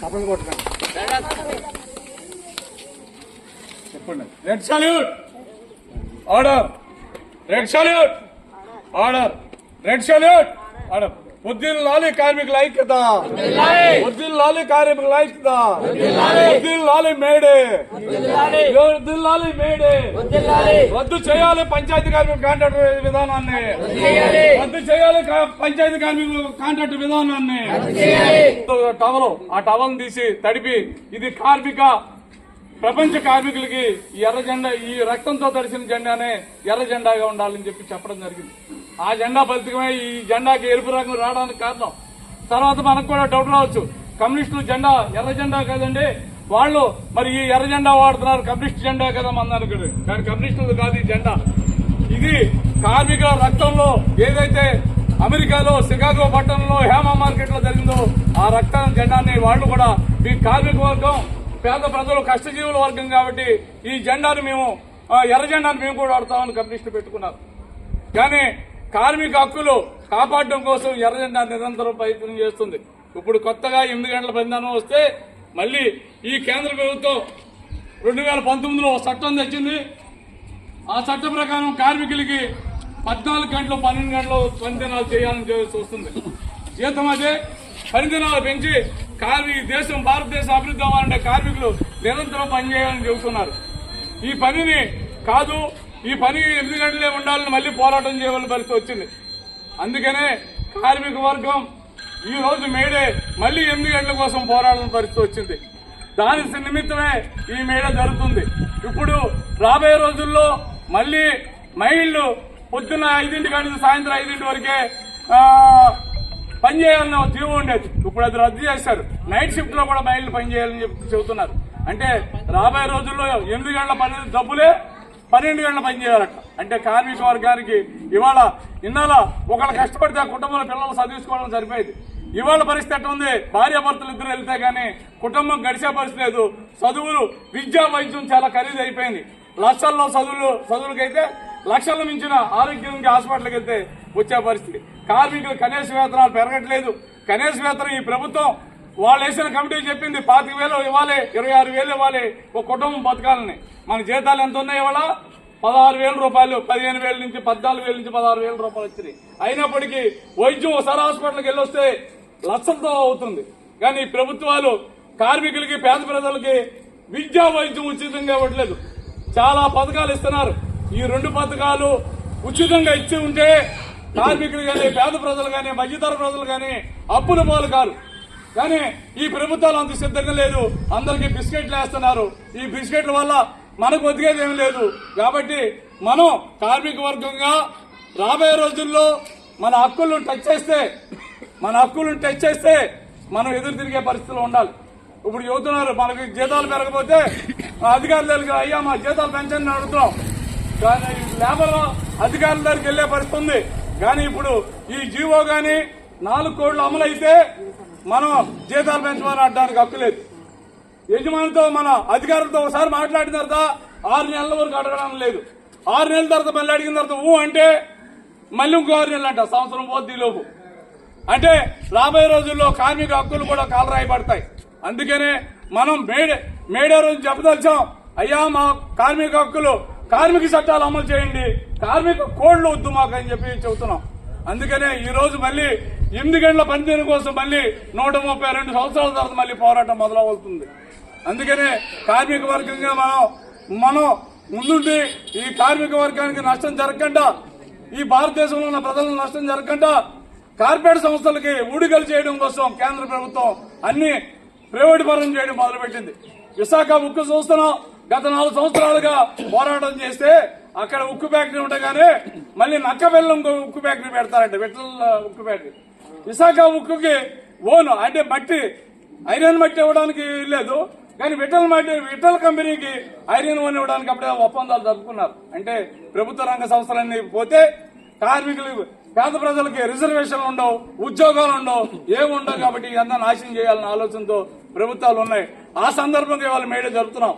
కపలు కొట్టకండి చెప్పండి red salute order red salute order red salute order ఉద్దిన్ లాలి కార్మికుల ఐక్యత. ఉద్దిన్ లాలి కార్మికుల ఐక్యత. ఉద్దీన్ లాలి మేడే. ఉద్దీన్ లాలి మేడే. రద్దు చేయాలి పంచాయతీ కార్మిక కాంట్రాక్టర్ విధానాన్ని. రద్దు చేయాలి పంచాయతీ కార్మికుల కాంట్రాక్టర్ విధానాన్ని. టవల్ ఆ టవల్ తీసి తడిపి ఇది కార్మిక ప్రపంచ కార్మికులకి ఈ ఎర్ర జెండా ఈ రక్తంతో తడిసిన జెండానే ఎర్ర జెండాగా ఉండాలని చెప్పి చెప్పడం జరిగింది. ఆ జెండా ఫలితమే ఈ జెండాకి ఎరుపు రంగు రావడానికి కారణం. తర్వాత మనకు కూడా డౌట్ రావచ్చు. కమ్యూనిస్టులు జెండా ఎర్ర జెండా కదండి. వాళ్ళు మరి ఈ ఎర్ర జెండా వాడుతున్నారు కమ్యూనిస్ట్ జెండా కదా మన అనుకుని కానీ కమ్యూనిస్టులు కాదు ఈ జెండా. ఇది కార్మిక రక్తంలో ఏదైతే అమెరికాలో షికాగో పట్టణంలో హేమ మార్కెట్లో జరిగిందో ఆ రక్తం జెండాన్ని వాళ్ళు కూడా ఈ కార్మిక వర్గం పేద ప్రజలు కష్టజీవుల వర్గం కాబట్టి ఈ జెండాను మేము ఆ, ఎర్ర జెండాను మేము కూడా వాడతామని కమ్యూనిస్టులు పెట్టుకున్నారు. కానీ కార్మిక హక్కులు కాపాడడం కోసం ఎర్రజెండా నిరంతరం ప్రయత్నం చేస్తుంది. ఇప్పుడు కొత్తగా ఎనిమిది గంటల బంధనం వస్తే మళ్ళీ ఈ కేంద్ర ప్రభుత్వం రెండు వేల పంతొమ్మిదిలో చట్టం తెచ్చింది. ఆ చట్టం ప్రకారం కార్మికులకి పద్నాలుగు గంటలు పన్నెండు గంటలు పని దినాలు చేయాలని చూస్తుంది జీతం అదే. పని దినాలు పెంచి కార్మిక దేశం భారతదేశం అభివృద్ధి అవ్వాలంటే కార్మికులు నిరంతరం పనిచేయాలని చెబుతున్నారు. ఈ పనిని కాదు ఈ పని ఎనిమిది గంటలే ఉండాలని మళ్ళీ పోరాటం చేయవలసిన పరిస్థితి వచ్చింది. అందుకనే కార్మిక వర్గం ఈ రోజు మేడే మళ్ళీ ఎనిమిది గంటల కోసం పోరాడాల్సిన పరిస్థితి వచ్చింది. దాని నిమిత్తమే ఈ మేడ జరుగుతుంది. ఇప్పుడు రాబోయే రోజుల్లో మళ్ళీ మహిళలు పొద్దున్న ఐదింటి కానీ సాయంత్రం ఐదింటి వరకే పనిచేయాలన్న పని ఉండేది. ఇప్పుడు అది రద్దు చేశారు. నైట్ షిఫ్ట్లో కూడా మహిళలు పని చేయాలని చెబుతున్నారు. అంటే రాబోయే రోజుల్లో ఎనిమిది గంటల పని డబ్బులే పన్నెండు గంటల పనిచేయాలట అంటే కార్మిక వర్గానికి ఇవాళ ఇన్నాళ ఒకళ్ళు కష్టపడితే ఆ కుటుంబంలో పిల్లలు చదివించుకోవడం సరిపోయేది. ఇవాళ పరిస్థితి ఎట్లా ఉంది? భార్యాభర్తలు ఇద్దరు వెళ్తే కానీ కుటుంబం గడిచే పరిస్థితి లేదు. చదువులు విద్యా వైద్యం చాలా ఖరీదు అయిపోయింది. లక్షల్లో చదువులు చదువులకైతే లక్షల మించిన ఆరోగ్యానికి హాస్పిటల్కి వెళ్తే వచ్చే పరిస్థితి. కార్మికులు కనీస వేతనాలు పెరగట్లేదు. కనీస వేతనం ఈ ప్రభుత్వం వాళ్ళు వేసిన కమిటీ చెప్పింది పాతిక వేలు ఇవ్వాలి ఇరవై ఆరు వేలు ఇవ్వాలి ఒక కుటుంబం బతకాలని. మన జీతాలు ఎంత ఉన్నాయి ఇవాళ? పదహారు వేల రూపాయలు పదిహేను వేల నుంచి పద్నాలుగు వేల నుంచి పదహారు వేల రూపాయలు వచ్చినాయి. అయినప్పటికీ వైద్యం ఒకసారి హాస్పిటల్కి వెళ్ళొస్తే లక్షలతో అవుతుంది. కానీ ప్రభుత్వాలు కార్మికులకి పేద ప్రజలకి విద్యా వైద్యం ఉచితంగా ఇవ్వట్లేదు. చాలా పథకాలు ఇస్తున్నారు. ఈ రెండు పథకాలు ఉచితంగా ఇచ్చి ఉంటే కార్మికులు కానీ పేద ప్రజలు కానీ మధ్యతర ప్రజలు కానీ అప్పుల పాలు కారు. కానీ ఈ ప్రభుత్వాలు అంత సిద్ధంగా లేదు. అందరికీ బిస్కెట్లు వేస్తున్నారు. ఈ బిస్కెట్ల వల్ల మనకు ఒదిగేది ఏం లేదు. కాబట్టి మనం కార్మిక వర్గంగా రాబోయే రోజుల్లో మన హక్కులను టచ్ చేస్తే మన హక్కులను టచ్ చేస్తే మనం ఎదురు తిరిగే పరిస్థితిలో ఉండాలి. ఇప్పుడు చెబుతున్నారు మనకి జీతాలు పెరగకపోతే అధికారుల దగ్గరికి అయ్యా మా జీతాలు పెంచండి అడుగుతున్నాం. కానీ లేబర్ అధికారుల దగ్గరికి వెళ్ళే పరిస్థితి ఉంది. కానీ ఇప్పుడు ఈ జీవో కానీ నాలుగు కోట్లు అమలు అయితే మనం జీతాలు పెంచమని అడ్డానికి హక్కు లేదు. యజమానితో మన అధికారులతో ఒకసారి మాట్లాడిన తర్వాత ఆరు నెలల వరకు అడగడం లేదు. ఆరు నెలల తర్వాత మళ్ళీ అడిగిన తర్వాత ఊ అంటే మళ్ళీ ఇంకో ఆరు నెలలు అంట సంవత్సరం పోద్ది లోపు. అంటే రాబోయే రోజుల్లో కార్మిక హక్కులు కూడా కాలరాయబడతాయి అందుకనే మనం మేడే మేడే రోజు చెప్పదలిచాం అయ్యా మా కార్మిక హక్కులు కార్మిక చట్టాలు అమలు చేయండి కార్మిక కోడ్లు వద్దు మాకు అని చెప్పి చెబుతున్నాం. అందుకనే ఈ రోజు మళ్ళీ ఎనిమిది గంటల పనితీరు కోసం మళ్ళీ నూట ముప్పై రెండు సంవత్సరాల తర్వాత మళ్ళీ పోరాటం మొదలవుతుంది. అందుకనే కార్మిక వర్గంగా మనం మనం ముందుండి ఈ కార్మిక వర్గానికి నష్టం జరగకుండా ఈ భారతదేశంలో ఉన్న ప్రజలకు నష్టం జరగకుండా కార్పొరేట్ సంస్థలకి ఊడికలు చేయడం కోసం కేంద్ర ప్రభుత్వం అన్ని ప్రైవేట్ పరం చేయడం మొదలుపెట్టింది. విశాఖ ఉక్కు సంస్థను గత నాలుగు సంవత్సరాలుగా పోరాటం చేస్తే అక్కడ ఉక్కు ఫ్యాక్టరీ ఉండగానే మళ్ళీ నక్కబెల్లం ఉక్కు ఫ్యాక్టరీ పెడతారంట విఠల ఉక్కు ఫ్యాక్టరీ. విశాఖ ఉక్కుకి ఓను. అంటే మట్టి ఐరన్ మట్టి ఇవ్వడానికి లేదు. కానీ విఠల్ మట్టి విఠల్ కంపెనీకి ఐరన్ ఓన్ ఇవ్వడానికి అప్పుడే ఒప్పందాలు జరుపుకున్నారు. అంటే ప్రభుత్వ రంగ సంస్థలన్నీ పోతే కార్మికులు పేద ప్రజలకి రిజర్వేషన్లు ఉండవు ఉద్యోగాలు ఉండవు ఏమి ఉండవు కాబట్టి ఇదంతా నాశనం చేయాలన్న ఆలోచనతో ప్రభుత్వాలు ఉన్నాయి. ఆ సందర్భంగా ఇవాళ మేడే జరుపుతున్నాం.